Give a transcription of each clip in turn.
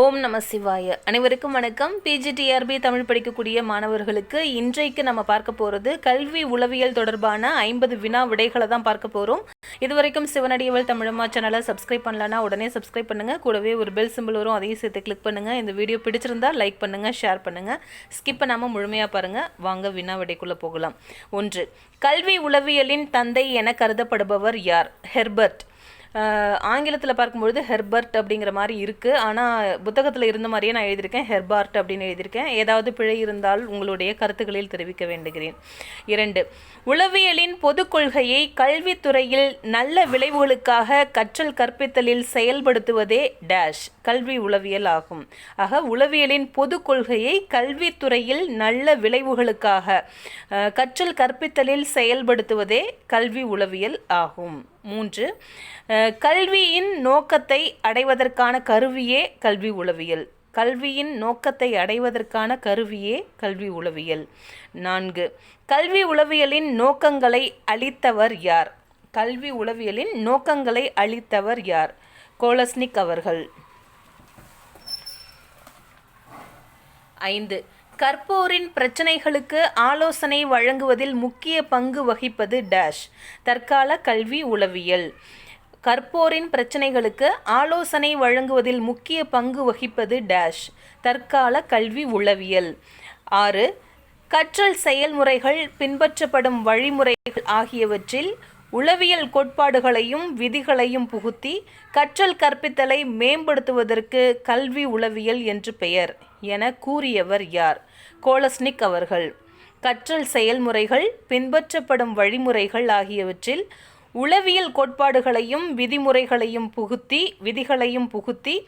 ஓம் நம சிவாய. அனைவருக்கும் வணக்கம். பிஜிடிஆர்பி தமிழ் படிக்கக்கூடிய மாணவர்களுக்கு இன்றைக்கு நம்ம பார்க்க போகிறது கல்வி உளவியல் தொடர்பான ஐம்பது வினா விடைகளை தான் பார்க்க போகிறோம் இதுவரைக்கும் சிவனடியவள் தமிழம்மா சேனலை சப்ஸ்கிரைப் பண்ணலன்னா உடனே சப்ஸ்கிரைப் பண்ணுங்கள் கூடவே ஒரு பெல் சிம்பிள் வரும் அதையும் சேர்த்து கிளிக் பண்ணுங்கள் இந்த வீடியோ பிடிச்சிருந்தா லைக் பண்ணுங்கள் ஷேர் பண்ணுங்கள் ஸ்கிப் பண்ணாமல் முழுமையாக பாருங்கள் வாங்க வினா விடைக்குள்ளே போகலாம். ஒன்று கல்வி உளவியலின் தந்தை என கருதப்படுபவர் யார்? ஹெர்பர்ட். ஆங்கிலத்தில் பார்க்கும்பொழுது ஹெர்பர்ட் அப்படிங்கிற மாதிரி இருக்குது ஆனால் புத்தகத்தில் இருந்த மாதிரியே நான் எழுதியிருக்கேன். ஹெர்பார்ட் அப்படின்னு எழுதியிருக்கேன். ஏதாவது பிழை இருந்தால் உங்களுடைய கருத்துக்களில் தெரிவிக்க வேண்டுகிறேன். இரண்டு உளவியலின் பொது கொள்கையை கல்வித்துறையில் நல்ல விளைவுகளுக்காக கற்றல் கற்பித்தலில் செயல்படுத்துவதே டேஷ் கல்வி உளவியல் ஆகும். ஆக உளவியலின் பொது கொள்கையை கல்வித்துறையில் நல்ல விளைவுகளுக்காக கற்றல் கற்பித்தலில் செயல்படுத்துவதே கல்வி உளவியல் ஆகும். மூன்று கல்வியின் நோக்கத்தை அடைவதற்கான கருவியே கல்வி உளவியல். கல்வியின் நோக்கத்தை அடைவதற்கான கருவியே கல்வி உளவியல். நான்கு கல்வி உளவியலின் நோக்கங்களை அளித்தவர் யார்? கல்வி உளவியலின் நோக்கங்களை அளித்தவர் யார்? கோலஸ்னிக் அவர்கள். ஐந்து கற்போரின் பிரச்சனைகளுக்கு ஆலோசனை வழங்குவதில் முக்கிய பங்கு வகிப்பது டேஷ் தற்கால கல்வி உளவியல். கற்போரின் பிரச்சனைகளுக்கு ஆலோசனை வழங்குவதில் முக்கிய பங்கு வகிப்பது டேஷ் தற்கால கல்வி உளவியல். ஆறு கற்றல் செயல்முறைகள் பின்பற்றப்படும் வழிமுறைகள் ஆகியவற்றில் உளவியல் கோட்பாடுகளையும் விதிகளையும் புகுத்தி கற்றல் கற்பித்தலை மேம்படுத்துவதற்கு கல்வி உளவியல் என்று பெயர். என கூறியவர் யார்? கோலஸ்னிக் அவர்கள். கற்றல் செயல்முறைகள் பின்பற்றப்படும் வழிமுறைகள் ஆகியவற்றில் உளவியல் கோட்பாடுகளையும் விதிமுறைகளையும் புகுத்தி விதிகளையும் புகுத்தி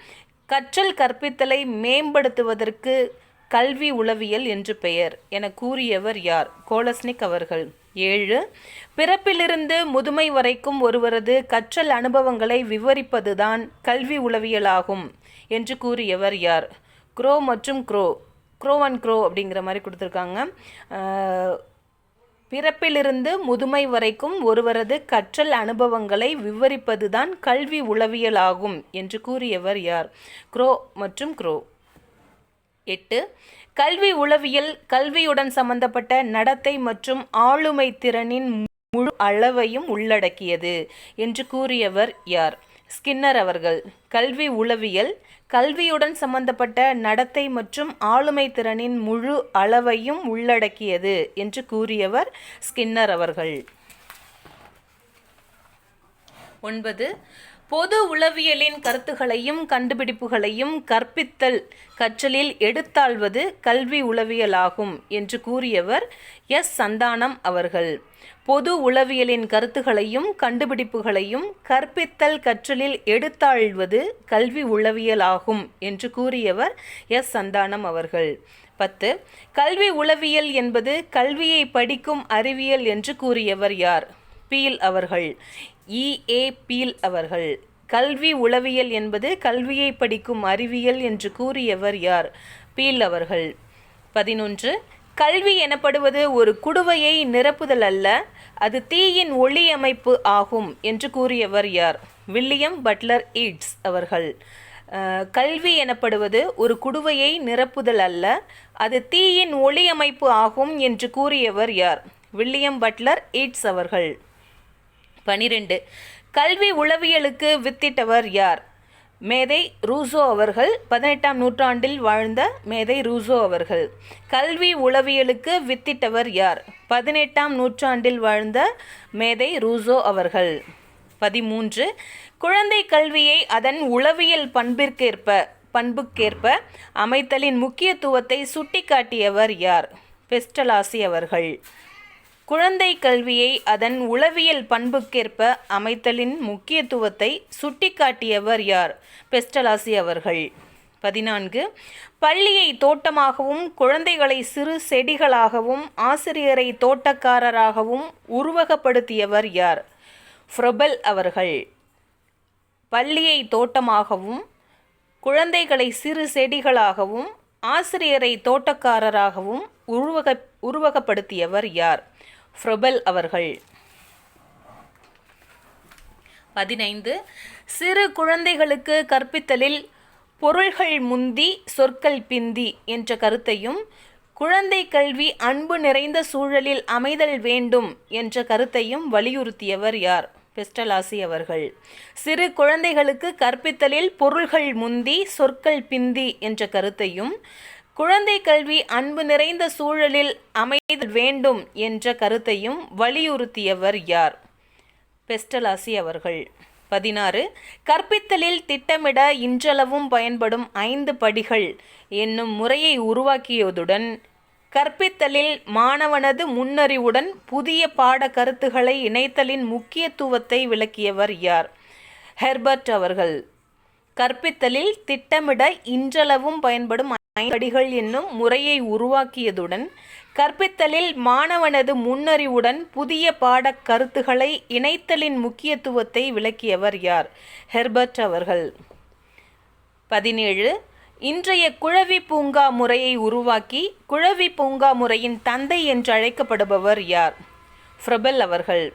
கற்றல் கற்பித்தலை மேம்படுத்துவதற்கு கல்வி உளவியல் என்று பெயர் என கூறியவர் யார்? கோலஸ்னிக் அவர்கள். ஏழு பிறப்பிலிருந்து முதுமை வரைக்கும் ஒருவரது கற்றல் அனுபவங்களை விவரிப்பதுதான் கல்வி உளவியலாகும் என்று கூறியவர் யார்? க்ரோ மற்றும் க்ரோ க்ரோ அண்ட் க்ரோ அப்படிங்கிற மாதிரி கொடுத்துருக்காங்க. பிறப்பிலிருந்து முதுமை வரைக்கும் ஒருவரது கற்றல் அனுபவங்களை விவரிப்பதுதான் கல்வி உளவியல் ஆகும் என்று கூறியவர் யார்? க்ரோ மற்றும் க்ரோ எட்டு கல்வி உளவியல் கல்வியுடன் சம்பந்தப்பட்ட நடத்தை மற்றும் ஆளுமை திறனின் முழு அளவையும் உள்ளடக்கியது என்று கூறியவர் யார்? ஸ்கின்னர் அவர்கள். கல்வி உளவியல் கல்வியுடன் சம்பந்தப்பட்ட நடத்தை மற்றும் ஆளுமை திறனின் முழு அளவையும் உள்ளடக்கியது என்று கூறியவர் ஸ்கின்னர் அவர்கள். ஒன்பது. பொது உளவியலின் கருத்துகளையும் கண்டுபிடிப்புகளையும் கற்பித்தல் கற்றலில் எடுத்தாள்வது கல்வி உளவியலாகும் என்று கூறியவர் எஸ். சந்தானம் அவர்கள். பொது உளவியலின் கருத்துகளையும் கண்டுபிடிப்புகளையும் கற்பித்தல் கற்றலில் எடுத்தாள்வது கல்வி உளவியலாகும் என்று கூறியவர் எஸ். சந்தானம் அவர்கள். பத்து கல்வி உளவியல் என்பது கல்வியை படிக்கும் அறிவியல் என்று கூறியவர் யார்? பீல் அவர்கள். இ. ஏ. பீல் அவர்கள். கல்வி உளவியல் என்பது கல்வியை படிக்கும் அறிவியல் என்று கூறியவர் யார்? பீல் அவர்கள். பதினொன்று கல்வி எனப்படுவது ஒரு குடுவையை நிரப்புதல் அல்ல அது தீயின் ஒளி அமைப்பு ஆகும் என்று கூறியவர் யார்? வில்லியம் பட்லர் ஈட்ஸ் அவர்கள். கல்வி எனப்படுவது ஒரு குடுவையை நிரப்புதல் அல்ல அது தீயின் ஒளி அமைப்பு ஆகும் என்று கூறியவர் யார்? வில்லியம் பட்லர் ஈட்ஸ் அவர்கள். பனிரெண்டு. கல்வி உளவியலுக்கு வித்திட்டவர் யார்? மேதை ரூசோ அவர்கள் பதினெட்டாம் நூற்றாண்டில் வாழ்ந்த மேதை ரூசோ அவர்கள். கல்வி உளவியலுக்கு வித்திட்டவர் யார்? பதினெட்டாம் நூற்றாண்டில் வாழ்ந்த மேதை ரூசோ அவர்கள். பதிமூன்று. குழந்தை கல்வியை அதன் உளவியல் பண்பிற்கேற்ப பண்புக்கேற்ப அமைத்தலின் முக்கியத்துவத்தை சுட்டிக்காட்டியவர் யார்? பெஸ்டலாசி அவர்கள். குழந்தை கல்வியை அதன் உளவியல் பண்புக்கேற்ப அமைத்தலின் முக்கியத்துவத்தை சுட்டிக்காட்டியவர் யார்? பெஸ்டலாசி அவர்கள். பதினான்கு. பள்ளியை தோட்டமாகவும் குழந்தைகளை சிறு செடிகளாகவும் ஆசிரியரை தோட்டக்காரராகவும் உருவகப்படுத்தியவர் யார்? ஃப்ரொபல் அவர்கள். பள்ளியை தோட்டமாகவும் குழந்தைகளை சிறு செடிகளாகவும் ஆசிரியரை தோட்டக்காரராகவும் உருவக உருவகப்படுத்தியவர் யார்? ஃப்ரொபெல் அவர்கள். பதினைந்து சிறு குழந்தைகளுக்கு கற்பித்தலில் பொருள்கள் முந்தி சொற்கள் பிந்தி என்ற கருத்தையும் குழந்தை கல்வி அன்பு நிறைந்த சூழலில் அமைதல் வேண்டும் என்ற கருத்தையும் வலியுறுத்தியவர் யார்? பெஸ்டலாசி அவர்கள். சிறு குழந்தைகளுக்கு கற்பித்தலில் பொருள்கள் முந்தி சொற்கள் பிந்தி என்ற கருத்தையும் குழந்தை கல்வி அன்பு நிறைந்த சூழலில் அமை அமைதல் வேண்டும் என்ற கருத்தையும் வலியுறுத்தியவர் யார்? பெஸ்டலாசி அவர்கள். பதினாறு கற்பித்தலில் திட்டமிட இன்றளவும் பயன்படும் ஐந்து படிகள் என்னும் முறையை உருவாக்கியதுடன் கற்பித்தலில் மாணவனது முன்னறிவுடன் புதிய பாட கருத்துக்களை இணைத்தலின் முக்கியத்துவத்தை விளக்கியவர் யார்? ஹெர்பர்ட் அவர்கள். கற்பித்தலில் திட்டமிட இன்றளவும் பயன்படும் படிகள் என்னும் முறையை உருவாக்கியதுடன் கற்பித்தலில் மாணவனது முன்னறிவுடன் புதிய பாடக் கருத்துக்களை இணைத்தலின் முக்கியத்துவத்தை விளக்கியவர் யார்? ஹெர்பர்ட் அவர்கள். பதினேழு. இன்றைய குழவி பூங்கா முறையை உருவாக்கி குழவி பூங்கா முறையின் தந்தை என்று அழைக்கப்படுபவர் யார்? பிரபல் அவர்கள்.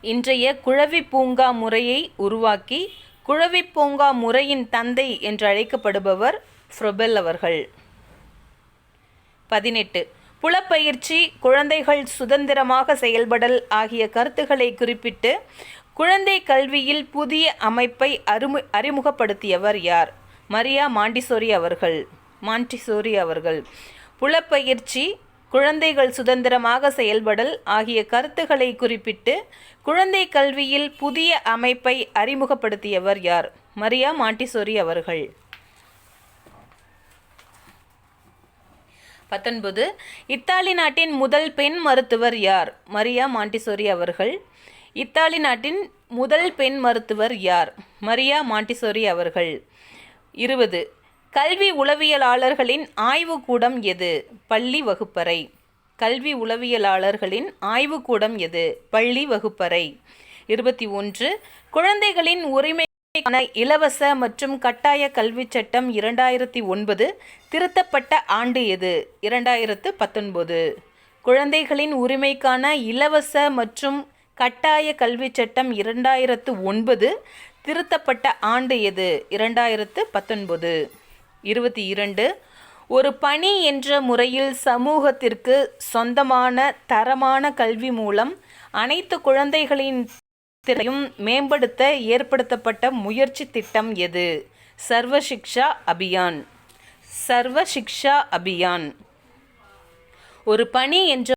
இன்றைய குழவி பூங்கா முறையை உருவாக்கி குழவி பூங்கா முறையின் தந்தை என்று அழைக்கப்படுபவர் ஃப்ரொபெல் அவர்கள். பதினெட்டு. புலப்பயிற்சி குழந்தைகள் சுதந்திரமாக செயல்படல் ஆகிய கருத்துக்களை குறிப்பிட்டு குழந்தை கல்வியில் புதிய அமைப்பை அறிமு அறிமுகப்படுத்தியவர் யார்? மரியா மாண்டிசோரி அவர்கள். மாண்டிசோரி அவர்கள். புலப்பயிற்சி குழந்தைகள் சுதந்திரமாக செயல்படல் ஆகிய கருத்துக்களை குறிப்பிட்டு குழந்தை கல்வியில் புதிய அமைப்பை அறிமுகப்படுத்தியவர் யார்? மரியா மாண்டிசோரி அவர்கள். பத்தொன்பது இத்தாலி நாட்டின் முதல் பெண் மருத்துவர் யார்? மரியா மாண்டிசோரி அவர்கள். இத்தாலி நாட்டின் முதல் பெண் மருத்துவர் யார்? மரியா மாண்டிசோரி அவர்கள். இருபது கல்வி உளவியலாளர்களின் ஆய்வுக்கூடம் எது? பள்ளி வகுப்பறை. கல்வி உளவியலாளர்களின் ஆய்வுக்கூடம் எது? பள்ளி வகுப்பறை. இருபத்தி ஒன்று குழந்தைகளின் உரிமை இலவச மற்றும் கட்டாய கல்விச் சட்டம் இரண்டாயிரத்தி ஒன்பது திருத்தப்பட்ட ஆண்டு எது? இரண்டாயிரத்து பத்தொன்பது. குழந்தைகளின் உரிமைக்கான இலவச மற்றும் கட்டாய கல்விச் சட்டம் இரண்டாயிரத்து ஒன்பது திருத்தப்பட்ட ஆண்டு எது? இரண்டாயிரத்து பத்தொன்பது. இருபத்தி இரண்டு. ஒரு பணி என்ற முறையில் சமூகத்திற்கு சொந்தமான தரமான கல்வி மூலம் அனைத்து குழந்தைகளின் திரையும் மேம்படுத்த ஏற்படுத்தப்பட்ட முயற்சி திட்டம் எது? சர்வசிக்ஷா அபியான். சர்வசிக்ஷா அபியான். ஒரு பணி என்ற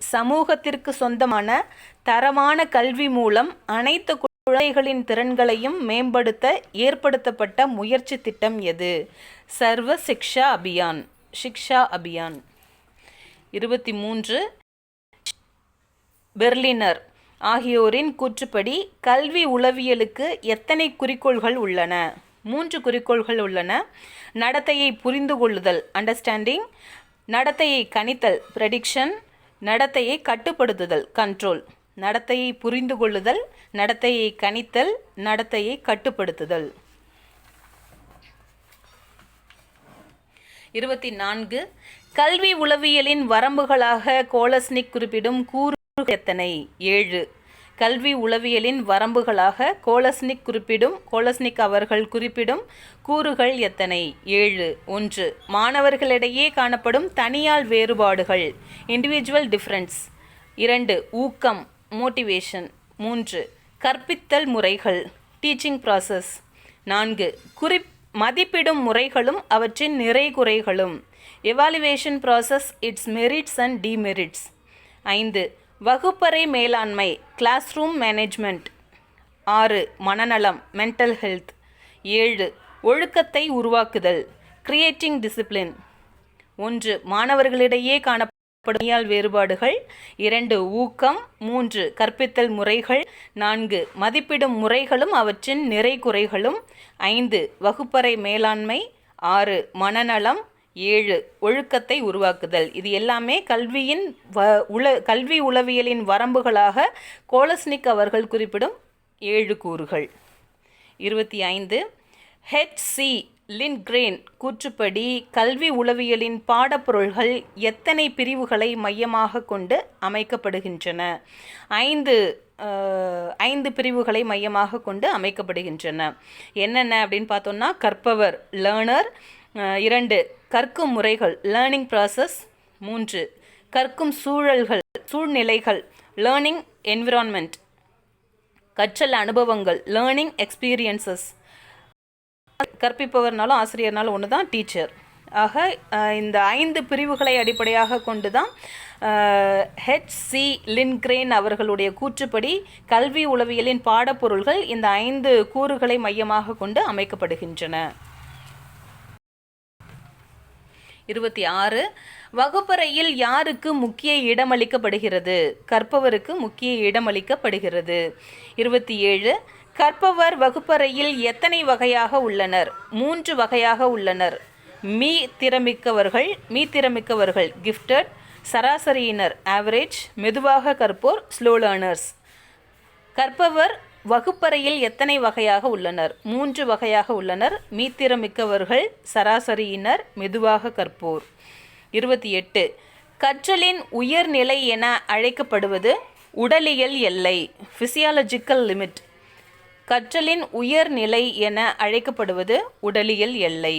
சமூகத்திற்கு சொந்தமான தரமான கல்வி மூலம் அனைத்து குழந்தைகளின் திறன்களையும் மேம்படுத்த ஏற்படுத்தப்பட்ட முயற்சி திட்டம் எது? சர்வ சிக்ஷா அபியான். சிக்ஷா அபியான். இருபத்தி மூன்று பெர்லினர். ஆகியோரின் கூற்றுப்படி கல்வி உளவியலுக்கு எத்தனை குறிக்கோள்கள் உள்ளன? மூன்று குறிக்கோள்கள் உள்ளன. நடத்தையை புரிந்து கொள்ளுதல் அண்டர்ஸ்டாண்டிங் நடத்தையை கணித்தல் ப்ரெடிக்ஷன் நடத்தையை கட்டுப்படுத்துதல் கண்ட்ரோல் நடத்தையை புரிந்து கொள்ளுதல் நடத்தையை கணித்தல் நடத்தையை கட்டுப்படுத்துதல். இருபத்தி நான்கு. கல்வி உளவியலின் வரம்புகளாக கோலஸ்னிக் குறிப்பிடும் கூறு எத்தனை? ஏழு. கல்வி உளவியலின் வரம்புகளாக கோலஸ்னிக் குறிப்பிடும் கோலஸ்னிக் அவர்கள் குறிப்பிடும் கூறுகள் எத்தனை? ஏழு. ஒன்று. மாணவர்களிடையே காணப்படும் தனியால் வேறுபாடுகள். இண்டிவிஜுவல் டிஃப்ரென்ஸ் இரண்டு. ஊக்கம் மோட்டிவேஷன் மூன்று. கற்பித்தல் முறைகள். டீச்சிங் ப்ராசஸ் நான்கு. குறிப் மதிப்பிடும் முறைகளும் அவற்றின் நிறை குறைகளும் evaluation process its merits and demerits ஐந்து. வகுப்பறை மேலாண்மை கிளாஸ் ரூம் மேனேஜ்மெண்ட் ஆறு மனநலம் மென்டல் ஹெல்த் ஏழு ஒழுக்கத்தை உருவாக்குதல் கிரியேட்டிங் டிசிப்ளின் ஒன்று மாணவர்களிடையே காணப்படும் வேறுபாடுகள். இரண்டு ஊக்கம். மூன்று கற்பித்தல் முறைகள். நான்கு மதிப்பிடும் முறைகளும் அவற்றின் நிறை குறைகளும். ஐந்து வகுப்பறை மேலாண்மை. ஆறு மனநலம். ஏழு ஒழுக்கத்தை உருவாக்குதல். இது எல்லாமே கல்வியின் வ உள கல்வி உளவியலின் வரம்புகளாக கோலஸ்னிக் அவர்கள் குறிப்பிடும் ஏழு கூறுகள். இருபத்தி ஐந்து ஹெச்சி லின்கிரேன் கூற்றுப்படி கல்வி உளவியலின் பாடப்பொருள்கள் எத்தனை பிரிவுகளை மையமாக கொண்டு அமைக்கப்படுகின்றன? ஐந்து ஐந்து பிரிவுகளை மையமாக கொண்டு அமைக்கப்படுகின்றன. என்னென்ன அப்படின்னு பார்த்தோம்னா கற்பவர் லேர்னர் இரண்டு கற்கும் முறைகள் லேர்னிங் ப்ராசஸ் மூன்று. கற்கும் சூழல்கள் சூழ்நிலைகள் லேர்னிங் என்விரான்மெண்ட் கற்றல் அனுபவங்கள் லேர்னிங் எக்ஸ்பீரியன்சஸ் கற்பிப்பவர்னாலும் ஆசிரியர்னாலும் ஒன்று தான் டீச்சர் ஆக இந்த ஐந்து பிரிவுகளை அடிப்படையாக கொண்டு தான் ஹெச் சி லின்கிரேன் அவர்களுடைய கூற்றுப்படி கல்வி உளவியலின் பாடப்பொருள்கள் இந்த ஐந்து கூறுகளை மையமாக கொண்டு அமைக்கப்படுகின்றன. இருபத்தி ஆறு வகுப்பறையில் யாருக்கு முக்கிய இடமளிக்கப்படுகிறது? கற்பவருக்கு முக்கிய இடமளிக்கப்படுகிறது. இருபத்தி ஏழு கற்பவர் வகுப்பறையில் எத்தனை வகையாக உள்ளனர்? மூன்று வகையாக உள்ளனர். மீ திறமிக்கவர்கள் மீ திறமிக்கவர்கள் கிஃப்டட் சராசரியினர் ஆவரேஜ் மெதுவாக கற்போர் ஸ்லோ லேர்னர்ஸ் கற்பவர் வகுப்பறையில் எத்தனை வகையாக உள்ளனர்? மூன்று வகையாக உள்ளனர். மீத்திரமிக்கவர்கள் சராசரியினர் மெதுவாக கற்போர். இருபத்தி எட்டு. கற்றலின் உயர்நிலை என அழைக்கப்படுவது உடலியல் எல்லை ஃபிசியாலஜிக்கல் லிமிட் கற்றலின் உயர்நிலை என அழைக்கப்படுவது உடலியல் எல்லை.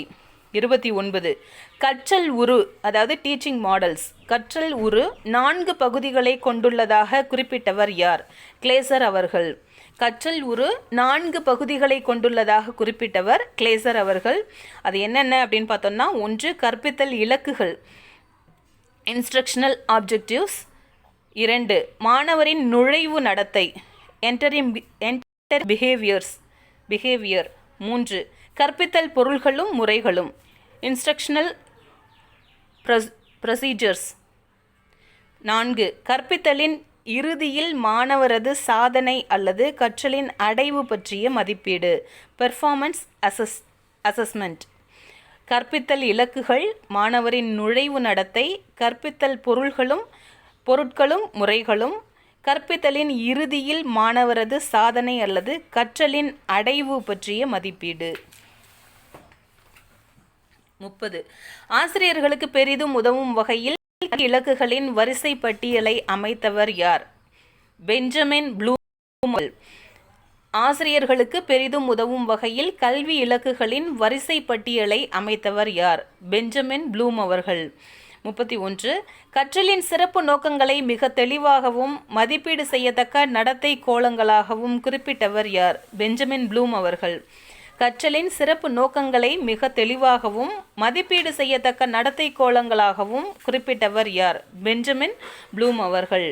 இருபத்தி ஒன்பது. கற்றல் உரு அதாவது டீச்சிங் மாடல்ஸ் கற்றல் உரு நான்கு பகுதிகளை கொண்டுள்ளதாக குறிப்பிட்டவர் யார்? கிளேசர் அவர்கள். கற்றல் உரு நான்கு பகுதிகளை கொண்டுள்ளதாக குறிப்பிட்டவர் கிளேசர் அவர்கள். அது என்னென்ன அப்படின்னு பார்த்தோம்னா ஒன்று கற்பித்தல் இலக்குகள். இன்ஸ்ட்ரக்ஷனல் ஆப்ஜெக்டிவ்ஸ் இரண்டு மாணவரின் நுழைவு நடத்தை. என்டரிங் என்டர் பிஹேவியர்ஸ் பிஹேவியர் மூன்று கற்பித்தல் பொருள்களும் முறைகளும். இன்ஸ்ட்ரக்ஷனல் ப்ரொசீஜர்ஸ் நான்கு கற்பித்தலின் இறுதியில் மாணவரது சாதனை அல்லது கற்றலின் அடைவு பற்றிய மதிப்பீடு. பெர்ஃபார்மன்ஸ் அசஸ் அசஸ்மெண்ட் கற்பித்தல் இலக்குகள் மாணவரின் நுழைவு நடத்தை கற்பித்தல் பொருள்களும் பொருட்களும் முறைகளும். கற்பித்தலின் இறுதியில் மாணவரது சாதனை அல்லது கற்றலின் அடைவு பற்றிய மதிப்பீடு. முப்பது. ஆசிரியர்களுக்கு பெரிதும் உதவும் வகையில் இலக்குகளின் வரிசை பட்டியலை அமைத்தவர் யார்? Benjamin Bloom. ஆசிரியர்களுக்கு பெரிதும் உதவும் வகையில் கல்வி இலக்குகளின் வரிசை பட்டியலை அமைத்தவர் யார்? பெஞ்சமின் ப்ளூம் அவர்கள். முப்பத்தி ஒன்று. கற்றலின் சிறப்பு நோக்கங்களை மிக தெளிவாகவும் மதிப்பீடு செய்யத்தக்க நடத்தை கோலங்களாகவும் குறிப்பிட்டவர் யார்? பெஞ்சமின் ப்ளூம் அவர்கள். கற்றலின் சிறப்பு நோக்கங்களை மிக தெளிவாகவும் மதிப்பீடு செய்யத்தக்க நடத்தை கோலங்களாகவும் குறிப்பிட்டவர் யார்? பெஞ்சமின் ப்ளூம் அவர்கள்.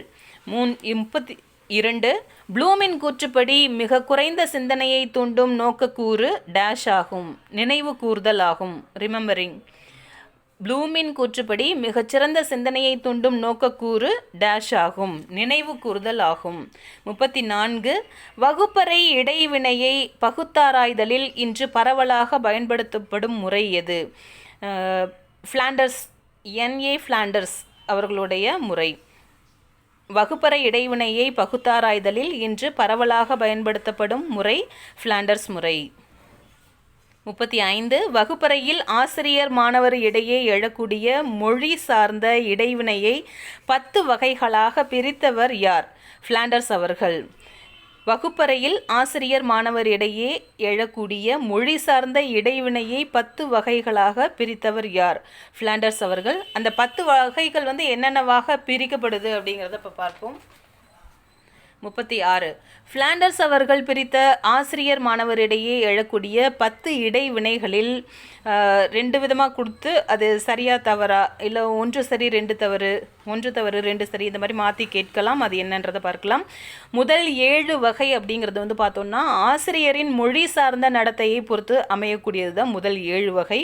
மூன் முப்பத்தி இரண்டு ப்ளூமின் கூற்றுப்படி மிக குறைந்த சிந்தனையை தூண்டும் நோக்கக்கூறு டேஷ் ஆகும் நினைவு கூர்தல் ஆகும். ரிமெம்பரிங். ப்ளூமின் கூற்றுப்படி மிகச்சிறந்த சிந்தனையை தூண்டும் நோக்கக்கூறு டேஷ் ஆகும் நினைவு கூறுதல் ஆகும். முப்பத்தி நான்கு வகுப்பறை இடைவினையை பகுத்தாராய்தலில் இன்று பரவலாக பயன்படுத்தப்படும் முறை எது? ஃப்ளாண்டர்ஸ் என்ஏ ஃப்ளாண்டர்ஸ் அவர்களுடைய முறை. வகுப்பறை இடைவினையை பகுத்தாராய்தலில் இன்று பரவலாக பயன்படுத்தப்படும் முறை ஃப்ளாண்டர்ஸ் முறை. முப்பத்தி ஐந்து வகுப்பறையில் ஆசிரியர் மாணவர் இடையே எழக்கூடிய மொழி சார்ந்த இடைவினையை பத்து வகைகளாக பிரித்தவர் யார்? ஃப்ளாண்டர்ஸ் அவர்கள். வகுப்பறையில் ஆசிரியர் மாணவர் இடையே எழக்கூடிய மொழி சார்ந்த இடைவினையை பத்து வகைகளாக பிரித்தவர் யார்? ஃப்ளாண்டர்ஸ் அவர்கள். அந்த பத்து வகைகள் வந்து என்னென்னவாக பிரிக்கப்படுது அப்படிங்கிறத இப்போ பார்ப்போம். முப்பத்தி ஆறு ஃப்ளாண்டர்ஸ் அவர்கள் பிரித்த ஆசிரியர் மாணவரிடையே எழக்கூடிய பத்து இடைவினைகளில் ரெண்டு விதமாக கொடுத்து அது சரியா தவறா இல்லை ஒன்று சரி ரெண்டு தவறு ஒன்று தவறு ரெண்டு சரி இந்த மாதிரி மாற்றி கேட்கலாம். அது என்னன்றதை பார்க்கலாம். முதல் ஏழு வகை அப்படிங்கிறது வந்து பார்த்தோம்னா ஆசிரியரின் மொழி சார்ந்த நடத்தையை பொறுத்து அமையக்கூடியது தான் முதல் ஏழு வகை.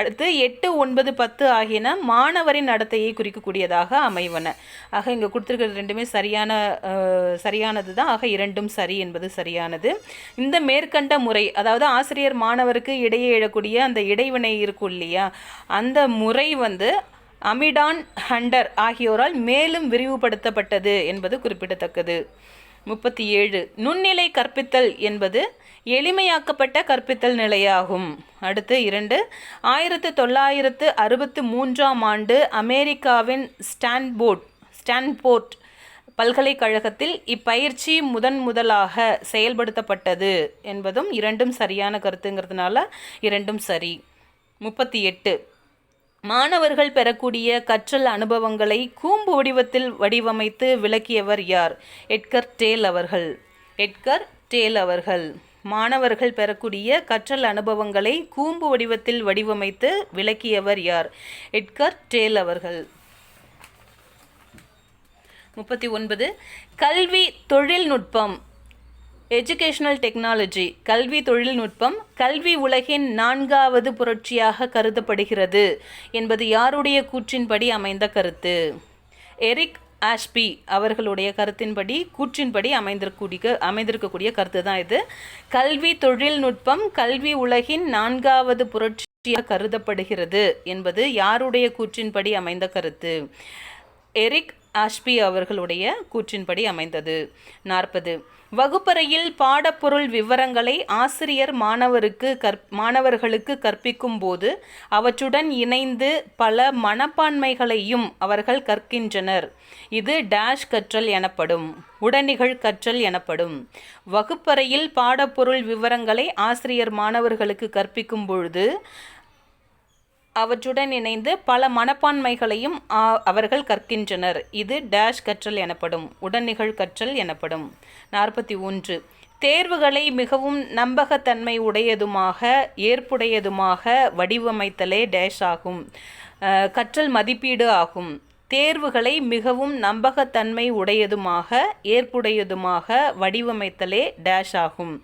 அடுத்து எட்டு ஒன்பது பத்து ஆகியன மாணவரின் நடத்தையை குறிக்கக்கூடியதாக அமைவன. ஆக இங்கே கொடுத்துருக்கிறது ரெண்டுமே சரியான சரியானது தான் ஆக இரண்டும் சரி என்பது சரியானது. இந்த மேற்கண்ட முறை அதாவது ஆசிரியர் மாணவருக்கு இடையே எழக்கூடிய அந்த இடைவினை இருக்கும் இல்லையா? அந்த முறை வந்து அமிடான் ஹண்டர் ஆகியோரால் மேலும் விரிவுபடுத்தப்பட்டது என்பது குறிப்பிடத்தக்கது. முப்பத்தி ஏழு நுண்ணிலை கற்பித்தல் என்பது எளிமையாக்கப்பட்ட கற்பித்தல் நிலையாகும். அடுத்து இரண்டு ஆயிரத்து தொள்ளாயிரத்து அறுபத்து மூன்றாம் ஆண்டு அமெரிக்காவின் ஸ்டான்போர்ட் ஸ்டான்போர்ட் பல்கலைக்கழகத்தில் இப்பயிற்சி முதன் முதலாக செயல்படுத்தப்பட்டது என்பதும் இரண்டும் சரியான கருத்துங்கிறதுனால இரண்டும் சரி. முப்பத்தி எட்டு. மாணவர்கள் பெறக்கூடிய கற்றல் அனுபவங்களை கூம்பு வடிவத்தில் வடிவமைத்து விளக்கியவர் யார்? எட்கர் டேல் அவர்கள். எட்கர் டேல் அவர்கள். மாணவர்கள் பெறக்கூடிய கற்றல் அனுபவங்களை கூம்பு வடிவத்தில் வடிவமைத்து விளக்கியவர் யார்? எட்கர் டேல் அவர்கள். முப்பத்தி ஒன்பது. கல்வி தொழில்நுட்பம். எஜுகேஷனல் டெக்னாலஜி கல்வி தொழில்நுட்பம் கல்வி உலகின் நான்காவது புரட்சியாக கருதப்படுகிறது என்பது யாருடைய கூற்றின்படி அமைந்த கருத்து? எரிக் ஆஷ்பி அவர்களுடைய கருத்தின்படி கூற்றின்படி அமைந்திருக்கூடிய அமைந்திருக்கக்கூடிய கருத்து தான் இது. கல்வி தொழில்நுட்பம் கல்வி உலகின் நான்காவது புரட்சியாக கருதப்படுகிறது என்பது யாருடைய கூற்றின்படி அமைந்த கருத்து? எரிக் ஆஷ்பி அவர்களுடைய கூற்றின்படி அமைந்தது. நாற்பது. வகுப்பறையில் பாடப்பொருள் விவரங்களை ஆசிரியர் மாணவருக்கு கற் மாணவர்களுக்கு கற்பிக்கும் போது அவற்றுடன் இணைந்து பல மனப்பான்மைகளையும் அவர்கள் கற்கின்றனர். இது டேஷ் கற்றல் எனப்படும் உடனிகள் கற்றல் எனப்படும். வகுப்பறையில் பாடப்பொருள் விவரங்களை ஆசிரியர் மாணவர்களுக்கு கற்பிக்கும் பொழுது அவற்றுடன் இணைந்து பல மனப்பான்மைகளையும் அவர்கள் கற்கின்றனர். இது டேஷ் கற்றல் எனப்படும் உடனிகழ் கற்றல் எனப்படும். நாற்பத்தி ஒன்று. தேர்வுகளை மிகவும் நம்பகத்தன்மை உடையதுமாக ஏற்புடையதுமாக வடிவமைத்தலே டேஷ் ஆகும். கற்றல் மதிப்பீடு ஆகும். தேர்வுகளை மிகவும் நம்பகத்தன்மை உடையதுமாக ஏற்புடையதுமாக வடிவமைத்தலே டேஷ் ஆகும்.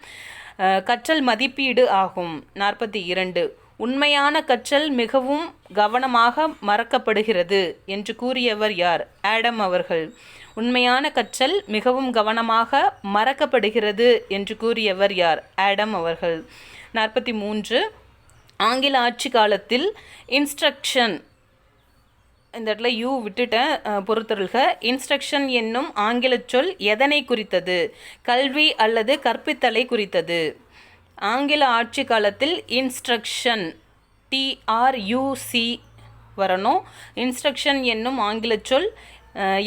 கற்றல் மதிப்பீடு ஆகும். நாற்பத்தி இரண்டு. உண்மையான கற்றல் மிகவும் கவனமாக மறக்கப்படுகிறது என்று கூறியவர் யார்? ஆடம் அவர்கள். உண்மையான கற்றல் மிகவும் கவனமாக மறக்கப்படுகிறது என்று கூறியவர் யார்? ஆடம் அவர்கள். நாற்பத்தி மூன்று. ஆங்கில ஆட்சி காலத்தில் இன்ஸ்ட்ரக்ஷன் இந்த இடத்துல யூ விட்டுட்டேன் பொறுத்தருள்க. இன்ஸ்ட்ரக்ஷன் என்னும் ஆங்கிலச் சொல் எதனை குறித்தது? கல்வி அல்லது கற்பித்தலை குறித்தது? ஆங்கில ஆட்சி காலத்தில் இன்ஸ்ட்ரக்ஷன் டிஆர்யூசி வரணும். இன்ஸ்ட்ரக்ஷன் என்னும் ஆங்கிலச் சொல்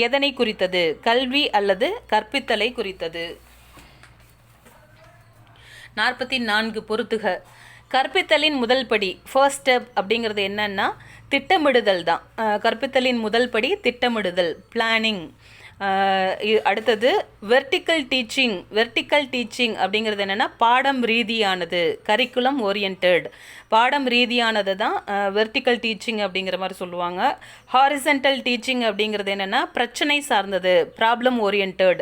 எதனை குறித்தது? கல்வி அல்லது கற்பித்தலை குறித்தது. நாற்பத்தி நான்கு பொறுத்துக கற்பித்தலின் முதல் படி ஃபர்ஸ்ட் ஸ்டெப் அப்படிங்கிறது என்னன்னா திட்டமிடுதல் தான். கற்பித்தலின் முதல் படி திட்டமிடுதல் பிளானிங் அடுத்தது வெர்டிக்கல் டீச்சிங் வெர்டிக்கல் டீச்சிங் அப்படிங்கிறது என்னென்னா பாடம் ரீதியானது கரிக்குலம் ஓரியன்ட் பாடம் ரீதியானது தான் வெர்டிக்கல் டீச்சிங் அப்படிங்கிற மாதிரி சொல்லுவாங்க. ஹாரிசன்டல் டீச்சிங் அப்படிங்கிறது என்னென்னா பிரச்சனை சார்ந்தது problem oriented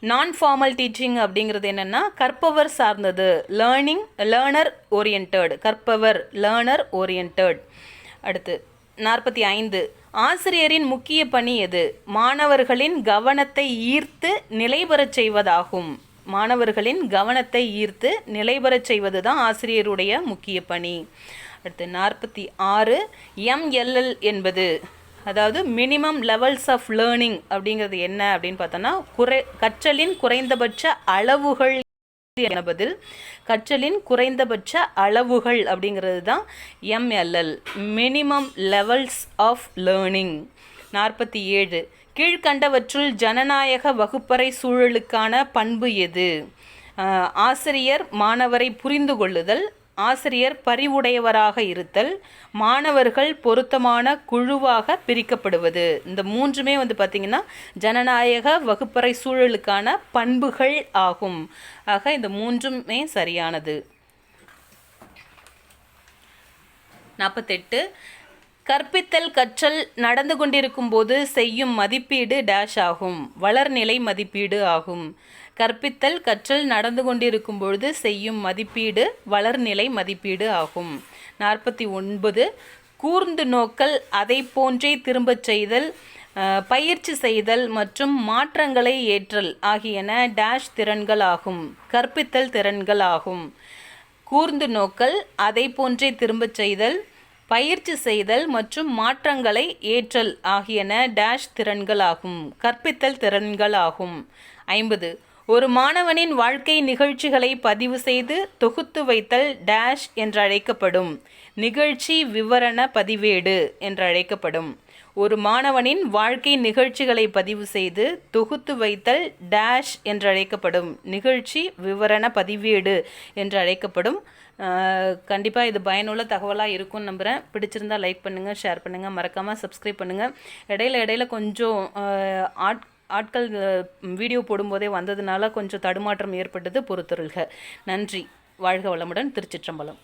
non formal teaching அப்படிங்கிறது என்னென்னா கற்பவர் சார்ந்தது லேர்னிங் லேர்னர் ஓரியன்ட் கற்பவர் லேர்னர் ஓரியன்ட் அடுத்து நாற்பத்தி ஐந்து. ஆசிரியரின் முக்கிய பணி எது? மாணவர்களின் கவனத்தை ஈர்த்து நிலைபெறச் செய்வதாகும். மாணவர்களின் கவனத்தை ஈர்த்து நிலைபெறச் செய்வது தான் ஆசிரியருடைய முக்கிய பணி. அடுத்து நாற்பத்தி ஆறு எம்எல்எல் என்பது அதாவது மினிமம் லெவல்ஸ் ஆஃப் லேர்னிங் அப்படிங்கிறது என்ன அப்படின்னு பார்த்தோன்னா குறை கற்றலின் குறைந்தபட்ச அளவுகள் என பதில் கற்றலின் குறைந்தபட்ச அளவுகள் அப்படிங்கிறது தான் MLL minimum levels of learning நாற்பத்தி ஏழு கீழ்கண்டவற்றுள் ஜனநாயக வகுப்பறை சூழலுக்கான பண்பு எது? ஆசிரியர் மாணவரை புரிந்து கொள்ளுதல் ஆசிரியர் பரிவுடையவராக இருத்தல் மாணவர்கள் பொருத்தமான குழுவாக பிரிக்கப்படுவது. இந்த மூன்றுமே வந்து பார்த்திங்கன்னா ஜனநாயக வகுப்பறை சூழலுக்கான பண்புகள் ஆகும். ஆக இந்த மூன்றுமே சரியானது. நாற்பத்தெட்டு கற்பித்தல் கற்றல் நடந்து கொண்டிருக்கும் போது செய்யும் மதிப்பீடு டேஷ் ஆகும். வளர்நிலை மதிப்பீடு ஆகும். கற்பித்தல் கற்றல் நடந்து கொண்டிருக்கும் பொழுது செய்யும் மதிப்பீடு வளர்நிலை மதிப்பீடு ஆகும். நாற்பத்தி ஒன்பது. கூர்ந்து நோக்கல் அதை போன்றே திரும்பச் செய்தல் பயிற்சி செய்தல் மற்றும் மாற்றங்களை ஏற்றல் ஆகியன டேஷ் திறன்கள் ஆகும். கற்பித்தல் திறன்கள் ஆகும். கூர்ந்து நோக்கல் அதை போன்றே திரும்பச் செய்தல் பயிற்சி செய்தல் மற்றும் மாற்றங்களை ஏற்றல் ஆகியன டேஷ் திறன்கள் ஆகும் கற்பித்தல் திறன்கள் ஆகும் ஐம்பது. ஒரு மாணவனின் வாழ்க்கை நிகழ்ச்சிகளை பதிவு செய்து தொகுத்து வைத்தல் டேஷ் என்றழைக்கப்படும். நிகழ்ச்சி விவரண பதிவேடு என்றழைக்கப்படும். ஒரு மாணவனின் வாழ்க்கை நிகழ்ச்சிகளை பதிவு செய்து தொகுத்து வைத்தல் டேஷ் என்றழைக்கப்படும். நிகழ்ச்சி விவரண பதிவேடு என்றழைக்கப்படும். கண்டிப்பாக இது பயனுள்ள தகவலாக இருக்கும்னு நம்புகிறேன் பிடிச்சிருந்தா லைக் பண்ணுங்கள் ஷேர் பண்ணுங்கள் மறக்காமல் சப்ஸ்கிரைப் பண்ணுங்கள் இடையில இடையில கொஞ்சம் ஆட் ஆட்கள் வீடியோ போடும்போதே வந்ததுனால கொஞ்சம் தடுமாற்றம் ஏற்பட்டது பொறுத்தருள்க நன்றி. வாழ்க வளமுடன் திருச்சிற்றம்பலம்.